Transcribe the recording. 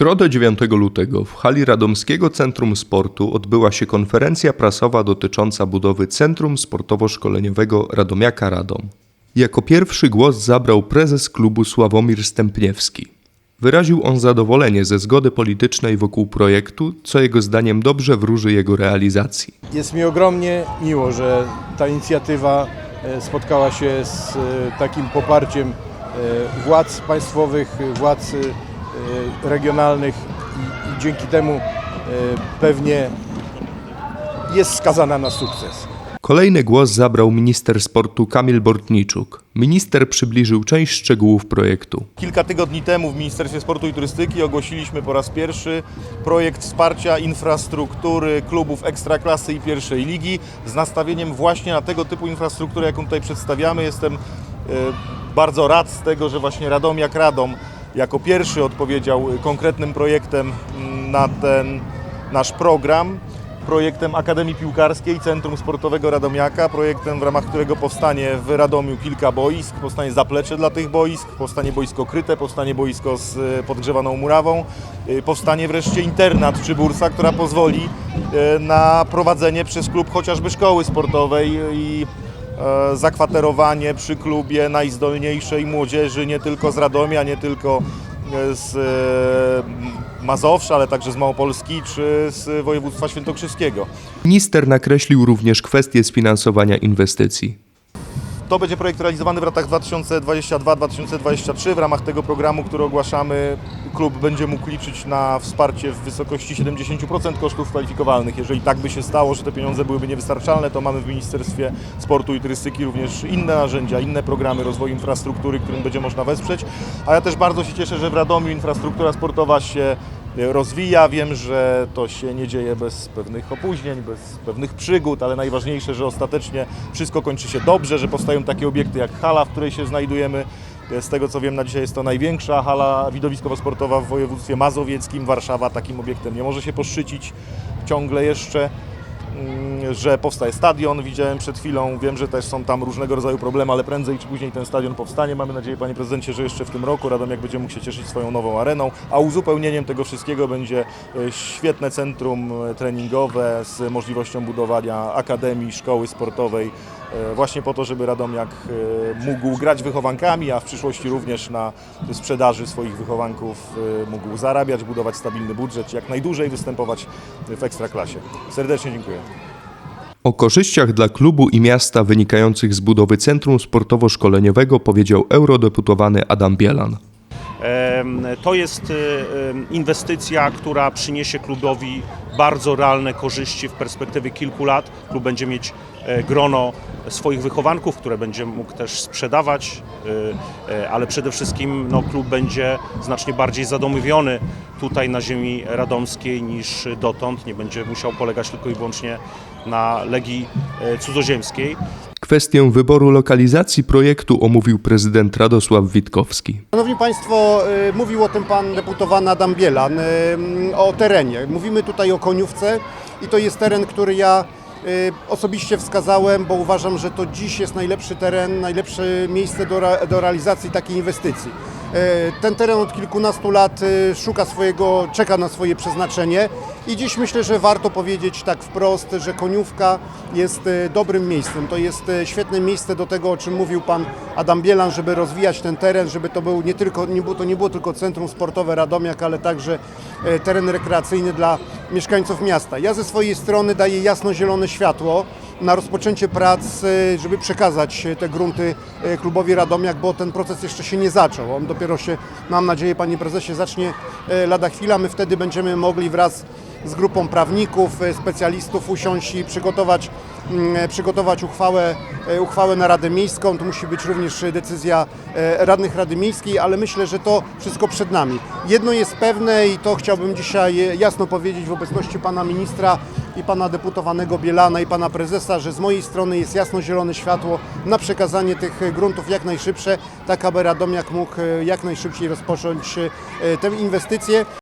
środę 9 lutego w hali Radomskiego Centrum Sportu odbyła się konferencja prasowa dotycząca budowy Centrum Sportowo-Szkoleniowego Radomiaka Radom. Jako pierwszy głos zabrał prezes klubu Sławomir Stępniewski. Wyraził on zadowolenie ze zgody politycznej wokół projektu, co jego zdaniem dobrze wróży jego realizacji. Jest mi ogromnie miło, że ta inicjatywa e, spotkała się z e, takim poparciem e, władz państwowych, władz regionalnych i, i dzięki temu e, pewnie jest skazana na sukces. Kolejny głos zabrał minister sportu Kamil Bortniczuk. Minister przybliżył część szczegółów projektu. Kilka tygodni temu w Ministerstwie Sportu i Turystyki ogłosiliśmy po raz pierwszy projekt wsparcia infrastruktury klubów Ekstraklasy i pierwszej ligi z nastawieniem właśnie na tego typu infrastrukturę, jaką tutaj przedstawiamy. Jestem e, bardzo rad z tego, że właśnie Radomiak Radom jako pierwszy odpowiedział konkretnym projektem mm, na ten nasz program. Projektem Akademii Piłkarskiej Centrum Sportowego Radomiaka, projektem w ramach którego powstanie w Radomiu kilka boisk, powstanie zaplecze dla tych boisk, powstanie boisko kryte, powstanie boisko z e, podgrzewaną murawą, e, powstanie wreszcie internat czy bursa, która pozwoli e, na prowadzenie przez klub chociażby szkoły sportowej i zakwaterowanie przy klubie najzdolniejszej młodzieży, nie tylko z Radomia, nie tylko e, z e, Mazowsza, ale także z Małopolski czy z województwa świętokrzyskiego. Minister nakreślił również kwestie sfinansowania inwestycji. To będzie projekt realizowany w latach 2022-2023. W ramach tego programu, który ogłaszamy, klub będzie mógł liczyć na wsparcie w wysokości 70% kosztów kwalifikowalnych. Jeżeli tak by się stało, że te pieniądze byłyby niewystarczalne, to mamy w Ministerstwie Sportu i Turystyki również inne narzędzia, inne programy rozwoju infrastruktury, którym będzie można wesprzeć. A ja też bardzo się cieszę, że w Radomiu infrastruktura sportowa się rozwija. Wiem, że to się nie dzieje bez pewnych opóźnień, bez pewnych przygód, ale najważniejsze, że ostatecznie wszystko kończy się dobrze, że powstają takie obiekty jak hala, w której się znajdujemy. Z tego co wiem, na dzisiaj jest to największa hala widowiskowo-sportowa w województwie mazowieckim. Warszawa takim obiektem nie może się poszczycić ciągle jeszcze że powstaje stadion, widziałem przed chwilą, wiem, że też są tam różnego rodzaju problemy, ale prędzej czy później ten stadion powstanie. Mamy nadzieję, panie prezydencie, że jeszcze w tym roku Radomiak będzie mógł się cieszyć swoją nową areną, a uzupełnieniem tego wszystkiego będzie e, świetne centrum e, treningowe z możliwością budowania akademii, szkoły sportowej, e, właśnie po to, żeby Radomiak mógł grać wychowankami, a w przyszłości również na sprzedaży swoich wychowanków mógł zarabiać, budować stabilny budżet, jak najdłużej występować w Ekstraklasie. Serdecznie dziękuję. O korzyściach dla klubu i miasta wynikających z budowy Centrum Sportowo-Szkoleniowego powiedział eurodeputowany Adam Bielan. To jest e, em, inwestycja, która przyniesie klubowi bardzo realne korzyści w perspektywie kilku lat. Klub będzie mieć e, grono swoich wychowanków, które będzie mógł też sprzedawać, e, e, ale przede wszystkim no, klub będzie znacznie bardziej zadomowiony tutaj na ziemi radomskiej niż dotąd. Nie będzie musiał polegać tylko i wyłącznie na legii e, cudzoziemskiej. Kwestię wyboru lokalizacji projektu omówił prezydent Radosław Witkowski. Szanowni Państwo, y, mówił o tym pan deputowany Adam Bielan, y, o terenie. Mówimy tutaj o Koniówce i to jest teren, który ja y, osobiście wskazałem, bo uważam, że to dziś jest najlepszy teren, najlepsze miejsce do, do realizacji takiej inwestycji. Y, Ten teren od kilkunastu lat y, szuka swojego, czeka na swoje przeznaczenie i dziś myślę, że warto powiedzieć tak wprost, że Koniówka jest y, dobrym miejscem. To jest świetne miejsce do tego, o czym mówił pan Adam Bielan, żeby rozwijać ten teren, żeby to był nie tylko, nie było, to nie było tylko centrum sportowe Radomiak, ale także teren rekreacyjny dla mieszkańców miasta. Ja ze swojej strony daję jasno-zielone światło na rozpoczęcie prac, y, żeby przekazać y, te grunty y, klubowi Radomiak, bo ten proces jeszcze się nie zaczął. On dopiero się, mam nadzieję, panie prezesie, zacznie lada chwila. My wtedy będziemy mogli wraz z grupą prawników, specjalistów usiąść i przygotować, mm, przygotować uchwałę, uchwałę na Radę Miejską. To musi być również decyzja radnych Rady Miejskiej, ale myślę, że to wszystko przed nami. Jedno jest pewne i to chciałbym dzisiaj jasno powiedzieć w obecności pana ministra i pana deputowanego Bielana i pana prezesa, że z mojej strony jest jasno zielone światło na przekazanie tych y, gruntów jak najszybsze, tak aby Radomiak mógł y, jak najszybciej rozpocząć y, tę inwestycję.